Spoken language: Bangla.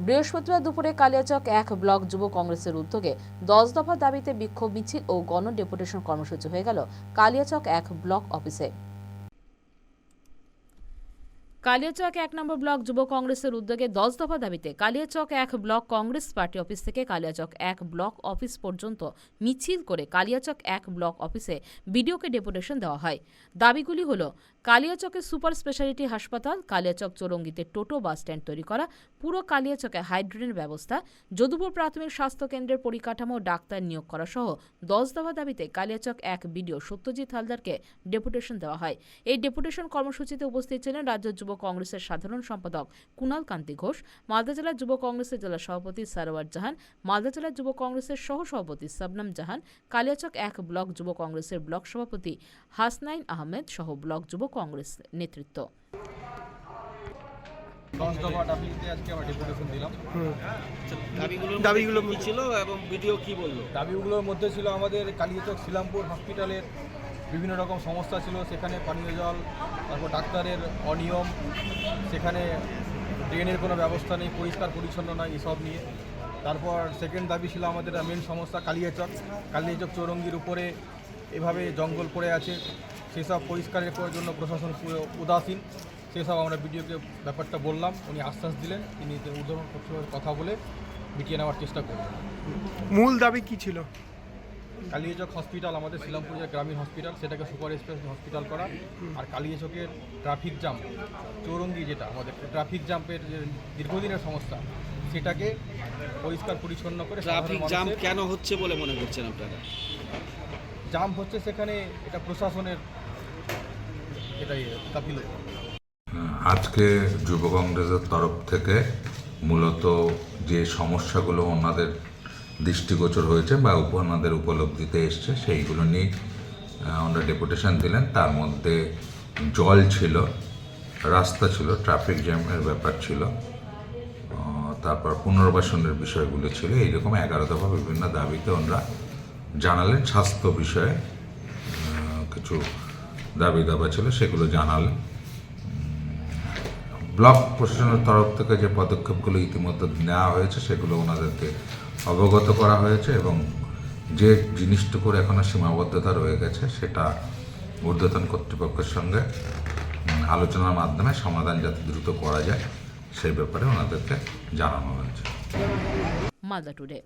বৃহস্পতিবার দুপুরে কালিয়াচক এক ব্লক যুব কংগ্রেসের উদ্যোগে দশ দফা দাবিতে বিক্ষোভ মিছিল ও গণ ডেপুটেশন কর্মসূচি হয়ে গেল কালিয়াচক এক ব্লক অফিসে। কালিয়াচক এক নম্বর ব্লক যুব কংগ্রেসের উদ্যোগে দশ দফা দাবিতে কালিয়াচক এক ব্লক কংগ্রেস পার্টি অফিস থেকে কালিয়াচক এক ব্লক অফিস পর্যন্ত মিছিল করে কালিয়াচক এক ব্লক অফিসে বিডিওকে ডেপুটেশন দেওয়া হয়। দাবিগুলি হল কালিয়াচকে সুপার স্পেশালিটি হাসপাতাল কালিয়াচক চৌরঙ্গিতে টোটো, বাস স্ট্যান্ড তৈরি করা, পুরো কালিয়াচকে হাইড্রোজেন ব্যবস্থা, যদুপুর প্রাথমিক স্বাস্থ্য কেন্দ্রের পরিকাঠামো ডাক্তার নিয়োগ করা সহ দশ দফা দাবিতে কালিয়াচক এক বিডিও সত্যজিৎ হালদারকে ডেপুটেশন দেওয়া হয়। এই ডেপুটেশন কর্মসূচিতে উপস্থিত ছিলেন রাজ্য যুব কংগ্রেসের সাধারণ সম্পাদক কুণাল কান্তি ঘোষ মালদা জেলা যুব কংগ্রেসের জেলা সভাপতি সারোয়ার জাহান মালদা জেলা যুব কংগ্রেসের সহ সভাপতি সাবনাম জাহান কালিয়াচক এক ব্লক যুব কংগ্রেসের ব্লক সভাপতি হাসনাইন আহমেদ সহ ব্লক যুব কংগ্রেস নেতৃত্ব। দাবিগুলো ছিল এবং ভিডিও কি বলল? দাবিগুলোর মধ্যে ছিল আমাদের কালিয়াচক শিলামপুর হসপিটালের বিভিন্ন রকম সমস্যা ছিল। সেখানে পানীয় জল, তারপর ডাক্তারের অনিয়ম, সেখানে ড্রেনের কোনো ব্যবস্থা নেই, পরিষ্কার পরিচ্ছন্ন নয় এসব নিয়ে। তারপর সেকেন্ড দাবি ছিল আমাদের মেন সমস্যা, কালিয়াচক। কালিয়াচক চৌরঙ্গির উপরে এভাবে জঙ্গল পড়ে আছে। সেসব পরিষ্কারের করার জন্য প্রশাসন উদাসীন। সেসব আমরা বিডিওকে ব্যাপারটা বললাম, উনি আশ্বাস দিলেন, তিনি কর্তৃপক্ষের কথা বলে মিটিয়ে নেওয়ার চেষ্টা করলেন মূল দাবি কি ছিল? কালিয়াচক হসপিটাল আমাদের শিলামপুর যে গ্রামীণ হসপিটাল সেটাকে সুপার স্পেশাল হসপিটাল করা। আর কালিয়াচকের ট্রাফিক জ্যাম চৌরঙ্গি যেটা আমাদের ট্রাফিক জাম্পের যে দীর্ঘদিনের সমস্যা সেটাকে পরিষ্কার পরিচ্ছন্ন করে ট্রাফিক মানুষের- কেন হচ্ছে বলে মনে করছেন আপনারা? জাম হচ্ছে সেখানে এটা প্রশাসনের এটাই গাফিলতি আজকে যুব কংগ্রেসের তরফ থেকে মূলত যে সমস্যাগুলো ওনাদের দৃষ্টিগোচর হয়েছে বা ওনাদের উপলব্ধিতে এসছে, সেইগুলো নিয়ে ওনারা ডেপুটেশন দিলেন। তার মধ্যে জল ছিল, রাস্তা ছিল ট্রাফিক জ্যামের ব্যাপার ছিল তারপর পুনর্বাসনের বিষয়গুলো ছিল। এইরকম এগারো দফা বিভিন্ন দাবিতে ওনারা জানালেন। স্বাস্থ্য বিষয়ে কিছু দাবি দাবা ছিল, সেগুলো জানালেন। ব্লক প্রশাসনের তরফ থেকে যে পদক্ষেপগুলো ইতিমধ্যে নেওয়া হয়েছে, সেগুলো ওনাদেরকে অবগত করা হয়েছে এবং যে জিনিসটুকুর এখনও সীমাবদ্ধতা রয়ে গেছে, সেটা ঊর্ধ্বতন কর্তৃপক্ষের সঙ্গে আলোচনার মাধ্যমে সমাধান যাতে দ্রুত করা যায়, সেই ব্যাপারে ওনাদেরকে জানানো হয়েছে। মালদা টুডে।